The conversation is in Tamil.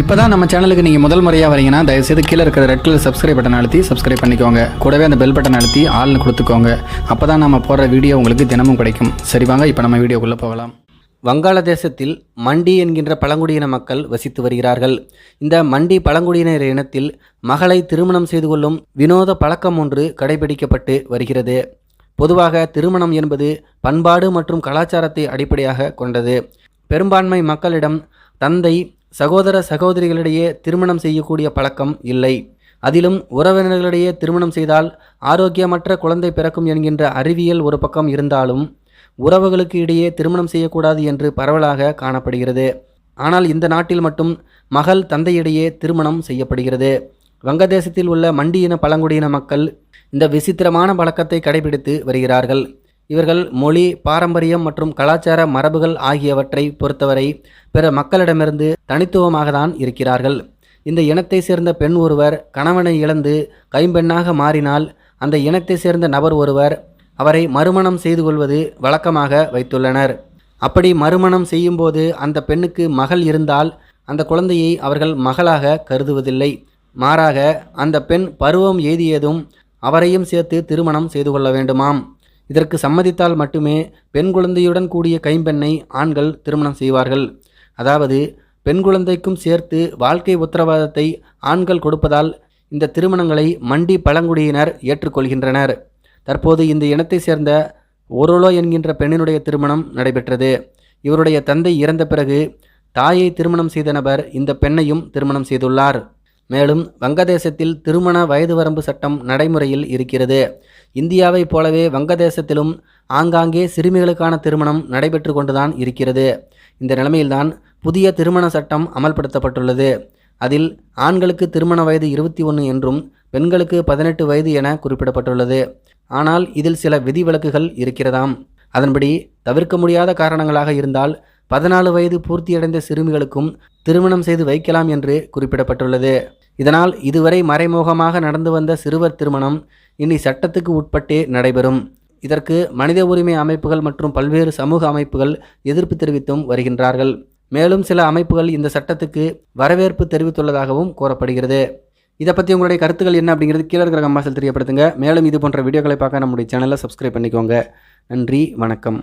இப்போ தான் நம்ம சேனலுக்கு நீங்கள் முதல் முறையாக வரீங்கன்னா தயவுசெய்து கீழே இருக்கிற ரெட் கலர் சப்ஸ்கிரைப் பட்டன் அழுத்தி சப்ஸ்கிரைப் பண்ணிக்கோங்க. கூடவே அந்த பெல் பட்டன் அழுத்தி ஆள்னு கொடுத்துக்கோங்க. அப்போ தான் நம்ம போடுற வீடியோ உங்களுக்கு தினமும் கிடைக்கும். சரி வாங்க இப்போ நம்ம வீடியோக்குள்ளே போகலாம். வங்காளதேசத்தில் மண்டி என்கின்ற பழங்குடியின மக்கள் வசித்து வருகிறார்கள். இந்த மண்டி பழங்குடியினர் இனத்தில் மகளை திருமணம் செய்து கொள்ளும் வினோத பழக்கம் ஒன்று கடைபிடிக்கப்பட்டு வருகிறது. பொதுவாக திருமணம் என்பது பண்பாடு மற்றும் கலாச்சாரத்தை அடிப்படையாக கொண்டது. பெரும்பான்மை மக்களிடம் தந்தை சகோதர சகோதரிகளிடையே திருமணம் செய்யக்கூடிய பழக்கம் இல்லை. அதிலும் உறவினர்களிடையே திருமணம் செய்தால் ஆரோக்கியமற்ற குழந்தை பிறக்கும் என்கின்ற அறிவியல் ஒரு பக்கம் இருந்தாலும் உறவுகளுக்கு இடையே திருமணம் செய்யக்கூடாது என்று பரவலாக காணப்படுகிறது. ஆனால் இந்த நாட்டில் மட்டும் மகள் தந்தையிடையே திருமணம் செய்யப்படுகிறது. வங்கதேசத்தில் உள்ள மண்டியின பழங்குடியின மக்கள் இந்த விசித்திரமான பழக்கத்தை கடைபிடித்து வருகிறார்கள். இவர்கள் மொழி பாரம்பரியம் மற்றும் கலாச்சார மரபுகள் ஆகியவற்றை பொறுத்தவரை பிற மக்களிடமிருந்து தனித்துவமாக தான் இருக்கிறார்கள். இந்த இனத்தை சேர்ந்த பெண் ஒருவர் கணவனை இழந்து கைம்பெண்ணாக மாறினால் அந்த இனத்தை சேர்ந்த நபர் ஒருவர் அவரை மறுமணம் செய்து கொள்வது வழக்கமாக வைத்துள்ளனர். அப்படி மறுமணம் செய்யும்போது அந்த பெண்ணுக்கு மகள் இருந்தால் அந்த குழந்தையை அவர்கள் மகளாக கருதுவதில்லை. மாறாக அந்த பெண் பருவம் எய்தியதும் அவரையும் சேர்த்து திருமணம் செய்து கொள்ள வேண்டுமாம். இதற்கு சம்மதித்தால் மட்டுமே பெண் குழந்தையுடன் கூடிய கைம்பெண்ணை ஆண்கள் திருமணம் செய்வார்கள். அதாவது பெண் குழந்தைக்கும் சேர்த்து வாழ்க்கை உத்தரவாதத்தை ஆண்கள் கொடுப்பதால் இந்த திருமணங்களை மண்டி பழங்குடியினர் ஏற்றுக்கொள்கின்றனர். தற்போது இந்த இனத்தை சேர்ந்த ஒருளோ என்கின்ற பெண்ணினுடைய திருமணம் நடைபெற்றது. இவருடைய தந்தை இறந்த பிறகு தாயை திருமணம் செய்த நபர் இந்த பெண்ணையும் திருமணம் செய்துள்ளார். மேலும் வங்கதேசத்தில் திருமண வயது வரம்பு சட்டம் நடைமுறையில் இருக்கிறது. இந்தியாவைப் போலவே வங்கதேசத்திலும் ஆங்காங்கே சிறுமிகளுக்கான திருமணம் நடைபெற்று கொண்டுதான் இருக்கிறது. இந்த நிலைமையில்தான் புதிய திருமண சட்டம் அமல்படுத்தப்பட்டுள்ளது. அதில் ஆண்களுக்கு திருமண வயது இருபத்தி ஒன்று என்றும் பெண்களுக்கு பதினெட்டு வயது என குறிப்பிடப்பட்டுள்ளது. ஆனால் இதில் சில விதிவிலக்குகள் இருக்கிறதாம். அதன்படி தவிர்க்க முடியாத காரணங்களாக இருந்தால் பதினாலு வயது பூர்த்தியடைந்த சிறுமிகளுக்கும் திருமணம் செய்து வைக்கலாம் என்று குறிப்பிடப்பட்டுள்ளது. இதனால் இதுவரை மறைமுகமாக நடந்து வந்த சிறுவர் திருமணம் இனி சட்டத்துக்கு உட்பட்டே நடைபெறும். இதற்கு மனித உரிமை அமைப்புகள் மற்றும் பல்வேறு சமூக அமைப்புகள் எதிர்ப்பு தெரிவித்தும் வருகின்றார்கள். மேலும் சில அமைப்புகள் இந்த சட்டத்துக்கு வரவேற்பு தெரிவித்துள்ளதாகவும் கூறப்படுகிறது. இதை பற்றி உங்களுடைய கருத்துக்கள் என்ன அப்படிங்கிறது கீழே இருக்கிற கம்பாசில் தெரியப்படுத்துங்க. மேலும் இது போன்ற வீடியோக்களை பார்க்க நம்முடைய சேனலை சப்ஸ்கிரைப் பண்ணிக்கோங்க. நன்றி வணக்கம்.